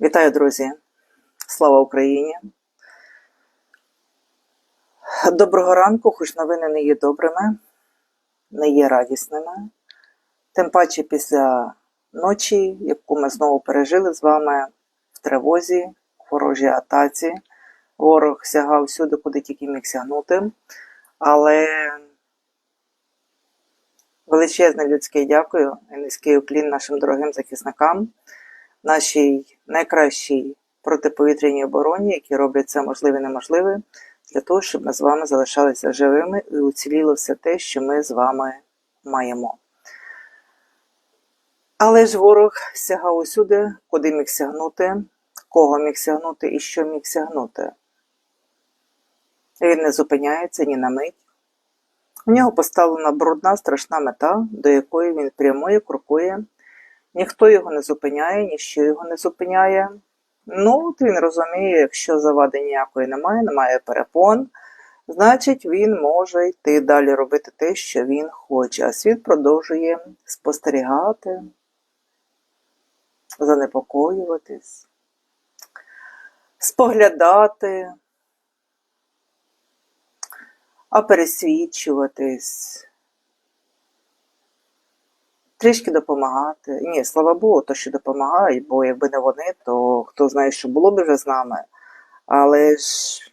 Вітаю, друзі! Слава Україні! Доброго ранку, хоч новини не є добрими, не є радісними. Тим паче після ночі, яку ми знову пережили з вами в тривозі, в ворожій атаці. Ворог сягав всюди, куди тільки міг сягнути. Але величезне людське дякую і низький уклін нашим дорогим захисникам нашій найкращій протиповітряній обороні, які роблять це можливе і неможливе, для того, щоб ми з вами залишалися живими і уціліло все те, що ми з вами маємо. Але ж ворог сягав усюди, куди міг сягнути, кого міг сягнути і що міг сягнути. Він не зупиняється ні на мить. У нього поставлена брудна страшна мета, до якої він прямує, крокує. Ніхто його не зупиняє, ніщо його не зупиняє. Ну, от він розуміє, якщо завади ніякої немає, немає перепон, значить він може йти далі робити те, що він хоче. А світ продовжує спостерігати, занепокоюватись, споглядати, а пересвідчуватись трішки допомагати. Ні, слава Богу, то що допомагають, бо якби не вони, то хто знає, що було б вже з нами. Але ж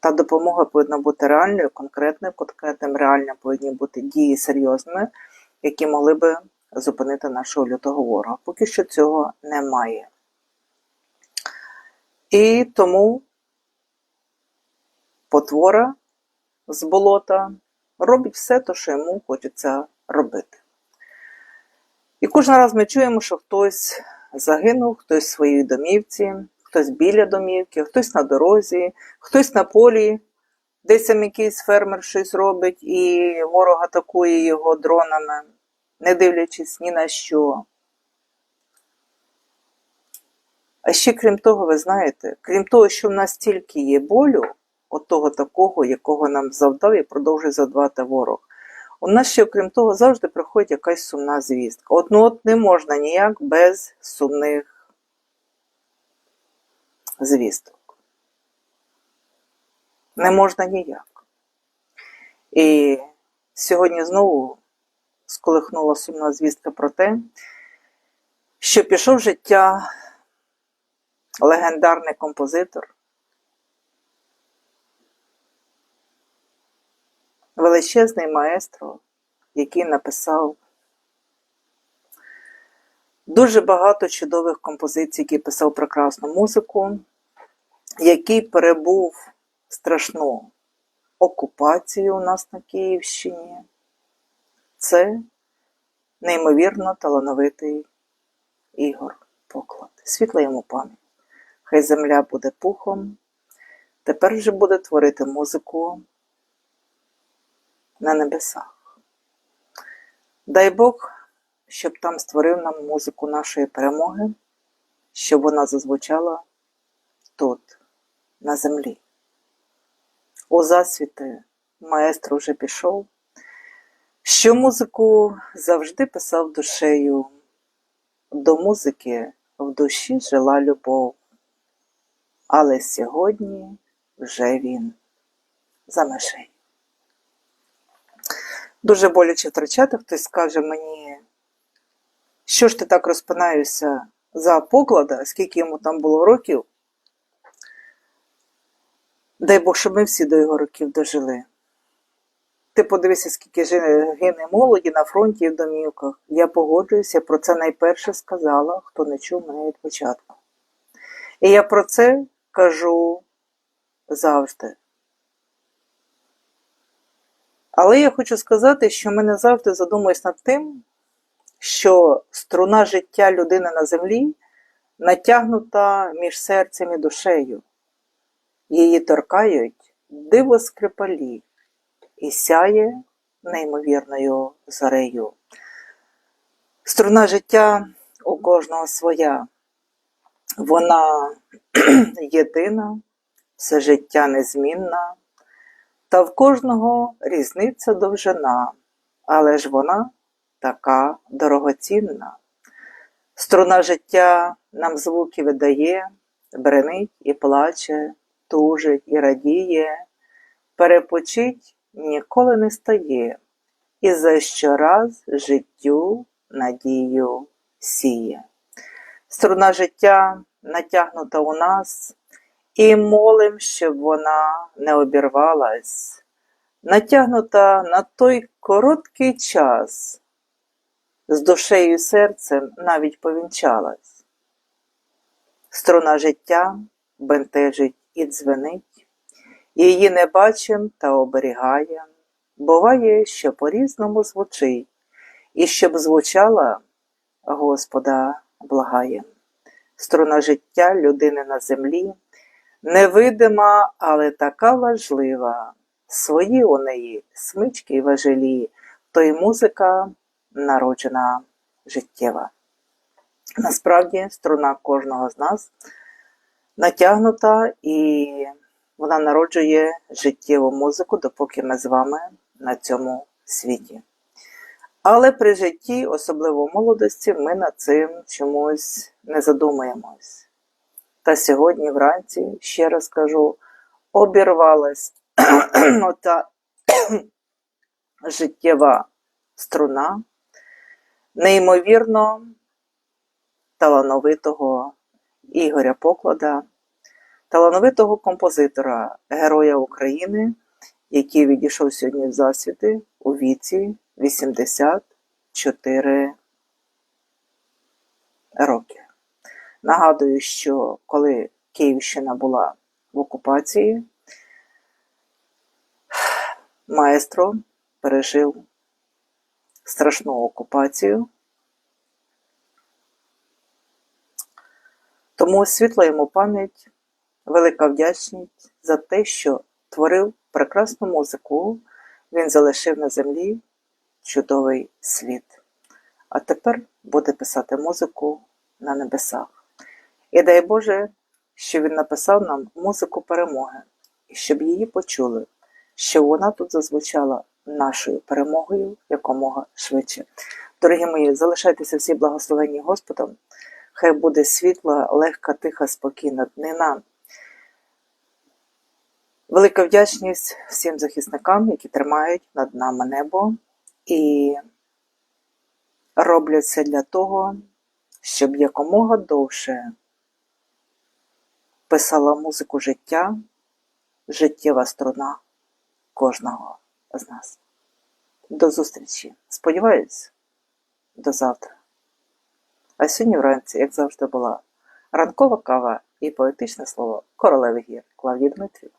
та допомога повинна бути реальною, конкретною, конкретним, реально повинні бути дії серйозними, які могли би зупинити нашого лютого ворога. Поки що цього немає. І тому потвора з болота робить все те, що йому хочеться робити. І кожен раз ми чуємо, що хтось загинув, хтось в своїй домівці, хтось біля домівки, хтось на дорозі, хтось на полі, десь там якийсь фермер щось робить і ворог атакує його дронами, не дивлячись ні на що. А ще крім того, ви знаєте, крім того, що в нас тільки є болю, от того такого, якого нам завдав і продовжує завдавати ворог. У нас ще, окрім того, завжди приходить якась сумна звістка. От, ну, от не можна ніяк без сумних звісток. Не можна ніяк. І сьогодні знову сколихнула сумна звістка про те, що пішов життя легендарний композитор, величезний маестро, який написав дуже багато чудових композицій, який писав прекрасну музику, який перебув страшну окупацію у нас на Київщині. Це неймовірно талановитий Ігор Поклад. Світла йому пам'ять. Хай земля буде пухом. Тепер вже буде творити музику на небесах. Дай Бог, щоб там створив нам музику нашої перемоги, щоб вона зазвучала тут, на землі. У засвіти маестро вже пішов, що музику завжди писав душею. До музики в душі жила любов, але сьогодні вже він за межею. Дуже боляче втрачати, хтось скаже мені, що ж ти так розпинаєшся за поклада, скільки йому там було років. Дай Бог, щоб ми всі до його років дожили. Ти подивися, скільки гине молоді на фронті і в домівках. Я погоджуюся, про це найперше сказала, хто не чув мене від початку. І я про це кажу завжди. Але я хочу сказати, що ми не завжди задумуємось над тим, що струна життя людини на землі натягнута між серцем і душею. Її торкають диво скрипалі і сяє неймовірною зорею. Струна життя у кожного своя. Вона єдина, все життя незмінна, та в кожного різниця довжина, але ж вона така дорогоцінна. Струна життя нам звуки видає, бренить і плаче, тужить і радіє, перепочить ніколи не стає, і за щораз життю надію сіє. Струна життя натягнута у нас, і молим, щоб вона не обірвалась, натягнута на той короткий час, з душею і серцем навіть повінчалась. Струна життя бентежить і дзвенить, її не бачим та оберігаєм. Буває, що по-різному звучить, і щоб звучала, Господа благаєм. Струна життя людини на землі невидима, але така важлива. Свої у неї смички й важелі, то й музика народжена життєва. Насправді, струна кожного з нас натягнута і вона народжує життєву музику, допоки ми з вами на цьому світі. Але при житті, особливо в молодості, ми над цим чомусь не задумуємось. Та сьогодні вранці, ще раз кажу, обірвалась ота життєва струна неймовірно талановитого Ігоря Поклада, талановитого композитора, Героя України, який відійшов сьогодні в засвіти у віці 84 роки. Нагадую, що коли Київщина була в окупації, маестро пережив страшну окупацію. Тому світла йому пам'ять, велика вдячність за те, що творив прекрасну музику, він залишив на землі чудовий світ. А тепер буде писати музику на небесах. І дай Боже, що він написав нам музику перемоги, і щоб її почули, щоб вона тут зазвучала нашою перемогою якомога швидше. Дорогі мої, залишайтеся всі благословенні Господом. Хай буде світла, легка, тиха, спокійна днина. Велика вдячність всім захисникам, які тримають над нами небо і роблять все для того, щоб якомога довше писала музику життя, життєва струна кожного з нас. До зустрічі. Сподіваюсь, до завтра. А сьогодні вранці, як завжди, була ранкова кава і поетичне слово королеви гір Клавдії Дмитрів.